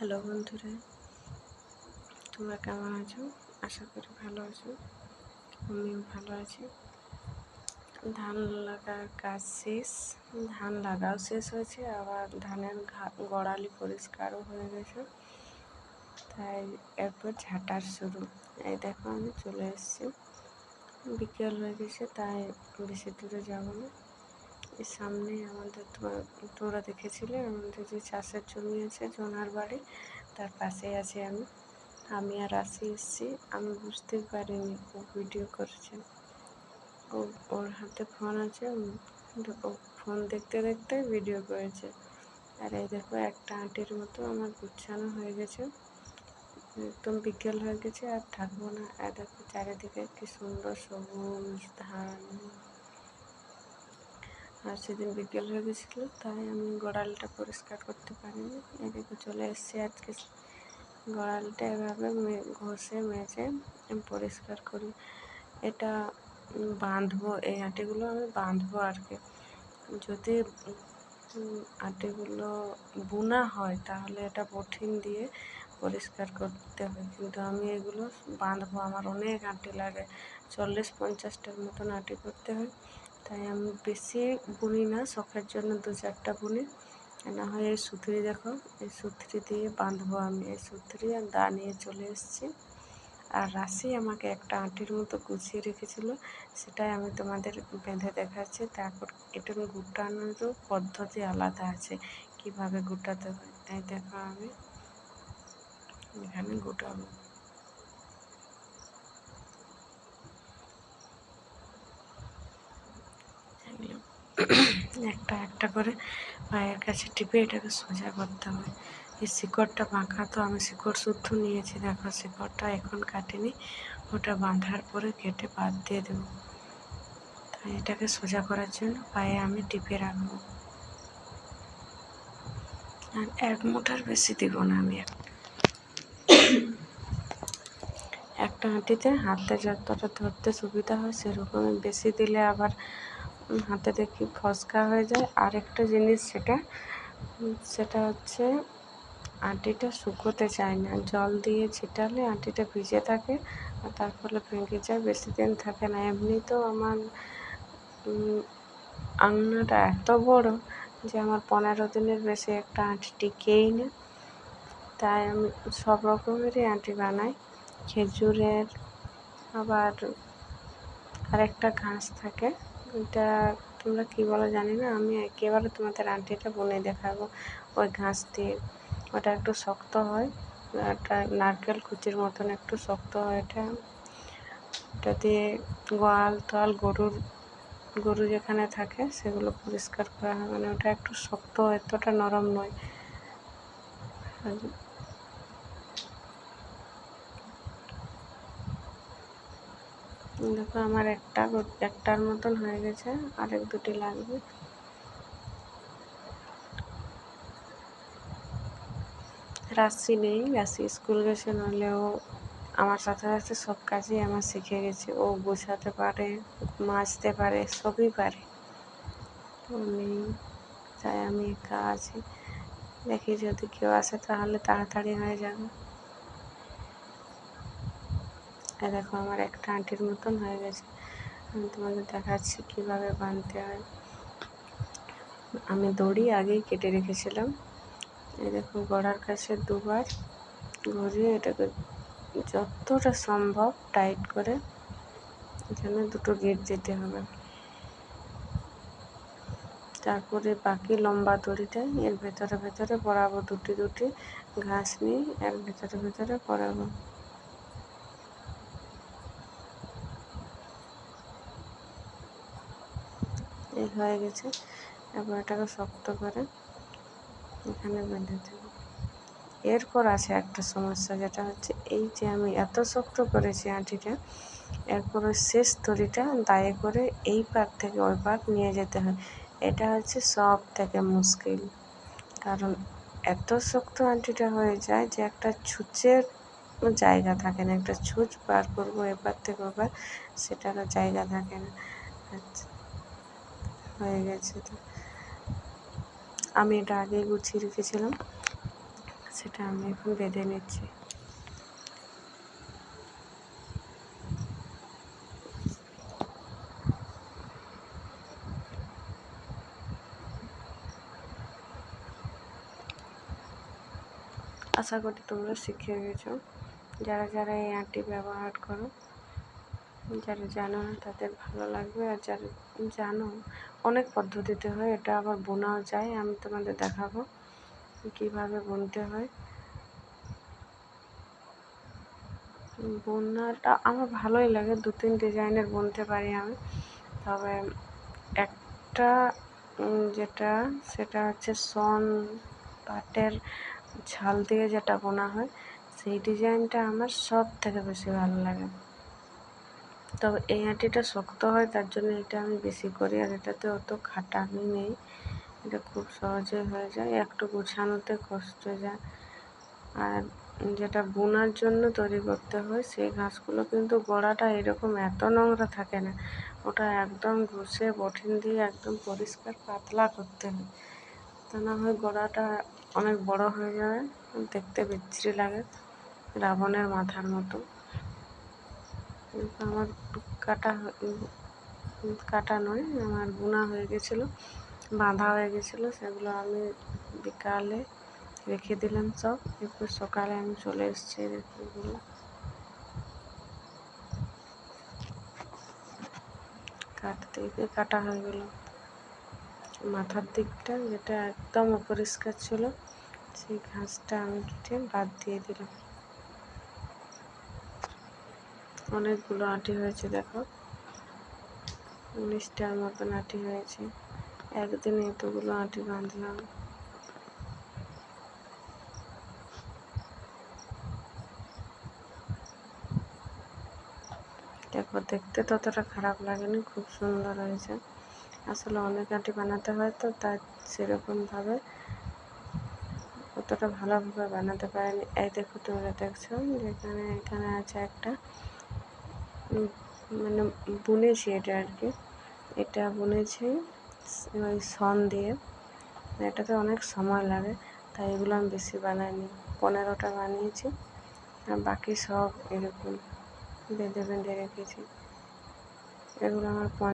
Hello বন্ধুরা, তোমরা কেমন আছো? আশা করি ভালো আছো। আমিও ভালো আছি। ধান লাগার কাজ শেষ। ধান লাগাও শেষ হয়েছে, আবার ধানের গড়ালি পরিষ্কারও হয়ে গেছে। তাই এরপর ঝাঁটার শুরু। এই দেখো আমি চলে এসেছি। বিকেল হয়ে গেছে, তাই বেশি দূরে যাব না। এই সামনে আমাদের তোমরা দেখেছিলে, আমাদের যে চাষের জমি আছে, জোনার বাড়ি, তার পাশেই আছি আমি। আমি আর আসি এসছি, আমি বুঝতেই পারিনি ও ভিডিও করছে। ও, ওর হাতে ফোন আছে, ও ফোন দেখতে দেখতে ভিডিও করেছে। আর এই দেখো, একটা আঁটির মতো আমার গুছানো হয়ে গেছে। একদম বিকেল হয়ে গেছে, আর থাকব না। আর দেখো, চারিদিকে কি সুন্দর সবুজ ধান। আর সেদিন বিকেল হয়ে গেছিল তাই আমি গড়ালটা পরিষ্কার করতে পারিনি। এদিকে চলে এসেছি আজকে গড়ালটা এভাবে ঘষে, মেজে পরিষ্কার করি। এটা বাঁধবো, এই আটিগুলো আমি বাঁধবো আর কি। যদি আটিগুলো বুনা হয়, তাহলে এটা বঠিন দিয়ে পরিষ্কার করতে হয় কিন্তু আমি এগুলো বাঁধবো, আমার অনেক আটি লাগে। চল্লিশ পঞ্চাশটার মতন আটি করতে হয়। তাই আমি বেশি বুনি না, শখের জন্য দু চারটা বুনি। না হয় এই সুতরি দেখো, এই সুতরি দিয়ে বাঁধবো আমি। এই সুতরি আর দা নিয়ে চলে এসেছি। আর রাশি আমাকে একটা আঁটির মতো গুছিয়ে রেখেছিল, সেটাই আমি তোমাদের বেঁধে দেখাচ্ছি। তারপর এটা গুটানোরও পদ্ধতি আলাদা আছে, কীভাবে গুটাতে হয়। তাই দেখো আমি, এখানে গুটাবো। একটা একটা করে পায়ের কাছে টিপে এটাকে সোজা করতে হবে। এই শিকড়টা বাঁকা তো আমি শিকড় শুদ্ধ নিয়েছি, দেখো শিকড়টা এখন কাটিনি, ওটা বাঁধার পরে কেটে বাদ দিয়ে দেবো। তাই এটাকে সোজা করার জন্য পায়ে আমি টিপে রাখব। আর এক মুঠার বেশি দিব না আমি। একটা হাঁটিতে হাতে যতটা ধরতে সুবিধা হয় সেরকমই বেশি দিলে আবার হাতে দেখি ফসকা হয়ে যায়। আরেকটা জিনিস সেটা সেটা হচ্ছে আটিটা শুকোতে চায় না। জল দিয়ে ছিটালে আটিটা ভিজে থাকে আর তার ফলে ভেঙে যায়, বেশি দিন থাকে না। এমনি তো আমার আঙনাটা এত বড় যে আমার পনেরো দিনের বেশি একটা আঁটি টিকেই না। তাই আমি সব রকমেরই আঁটি বানাই। খেজুরের আবার আরেকটা ঘাস থাকে। এটা তোমরা কী বলো জানি না, আমি একেবারে তোমাদের আন্টিটা বনে দেখাবো। ওই ঘাস দিয়ে। ওটা একটু শক্ত হয়, একটা নারকেল কুচির মতন একটু শক্ত হয় এটা। ওটা দিয়ে গোয়াল তোয়াল গরুর, গরু যেখানে থাকে সেগুলো পরিষ্কার করা হয়। মানে ওটা একটু শক্ত এতটা নরম নয়। দেখো আমার একটা একটার মতন হয়ে গেছে, আরেক দুটি লাগবে। রাশি নেই, রাশি স্কুল গেছে নইলেও আমার সাথে সাথে সব কাজই আমার শিখে গেছে। ও বোঝাতে পারে মাজতে পারে, সবই পারে। ও নেই, তাই আমি একা আছি। দেখি যদি কেউ আসে তাহলে তাড়াতাড়ি হয়ে যাবে। দেখো আমার একটা আঁটির মতন হয়ে গেছে। আমি তোমাদের দেখাচ্ছি কীভাবে বানতে হয়। আমি দড়ি আগেই কেটে রেখেছিলাম। এই দেখো গড়ার কাছে দুবার ঘুরিয়ে এটাকে যতটা সম্ভব টাইট করে এখানে দুটো গেট দিতে হবে। তারপরে বাকি লম্বা দড়িটা এর ভেতরে ভেতরে পরাবো, দুটি দুটি ঘাস নিয়ে এর ভেতরে ভেতরে পরাবো। এই হয়ে গেছে। এবার এটাকে শক্ত করে এখানে বেঁধে দেব। এরপর আছে একটা সমস্যা, যেটা হচ্ছে এই যে আমি এত শক্ত করেছি আঁটিটা, এরপর শেষ দড়িটা দায়ে করে এই পার থেকে ওই পার নিয়ে যেতে হয়। এটা হচ্ছে সব থেকে মুশকিল। কারণ এত শক্ত আঁটিটা হয়ে যায় যে একটা ছুঁচের জায়গা থাকে না, একটা ছুঁচ পার করব এবার থেকে ওবার সেটারও জায়গা থাকে না। আচ্ছা। হয়ে গেছে তো। আমি এটা আগে গুছিয়ে রেখেছিলাম, সেটা আমি এখন বেঁধে নিচ্ছি। আশা করি তোমরা শিখে গেছো। যারা যারা এই আঁটি ব্যবহার করো, যারা জানো না তাদের ভালো লাগবে, আর যারা জানো, অনেক পদ্ধতিতে হয়, এটা আবার বোনাও যায়, আমি তোমাদের দেখাবো কীভাবে বুনতে হয়। বোনাটা আমার ভালোই লাগে, দু তিন ডিজাইনের বুনতে পারি আমি, তবে একটা যেটা, সেটা হচ্ছে সন পাটের ঝাল দিয়ে যেটা বোনা হয়, সেই ডিজাইনটা আমার সব থেকে বেশি ভালো লাগে। তবে এই আঁটিটা শক্ত হয়, তার জন্য এটা আমি বেশি করি আর এটাতে অত খাটানি নেই। এটা খুব সহজে হয়ে যায়, একটু গুছানোতে কষ্ট যায়। আর যেটা বোনার জন্য তৈরি করতে হয়, সেই ঘাসগুলো কিন্তু গোড়াটা এরকম এত নোংরা থাকে না, ওটা একদম ঘষে, বঠিন দিয়ে একদম পরিষ্কার পাতলা করতে হয়। তা না হয় গোড়াটা অনেক বড় হয়ে যাবে, দেখতে বিচ্ছিরি লাগে, রাবণের মাথার মতো। আমার কাটা কাটা নয়, আমার বোনা হয়ে গেছিল, বাঁধা হয়ে গেছিল, সেগুলো আমি বিকালে রেখে দিলাম সব। এরপর সকালে আমি চলে এসেছি এগুলো। কাটতে গিয়ে কাটা হয়ে গেল। মাথার দিকটা যেটা একদম অপরিষ্কার ছিল, সেই ঘাসটা আমি কেটে বাদ দিয়ে দিলাম। অনেকগুলো আটি হয়েছে, দেখো। উনিশটার মতন আটি হয়েছে। একদিনে এতগুলো আটি বাঁধলাম। দেখো, দেখতে ততটা খারাপ লাগেনি, খুব সুন্দর হয়েছে। আসলে অনেক আটি বানাতে হয় তো, তাই সেরকমভাবে অতটা ভালোভাবে বানাতে পারেনি। এই দেখো, তোমরা দেখছ যেখানে এখানে আছে একটা মানে বুনেছি এটা আর কি। এটা বুনেছি, ওই সন দিয়ে। এটাতে অনেক সময় লাগে, তাই এগুলো আমি বেশি বানাইনি। পনেরোটা বানিয়েছি, আর বাকি সব এরকম বেঁধে বেঁধে রেখেছি। এগুলো আমার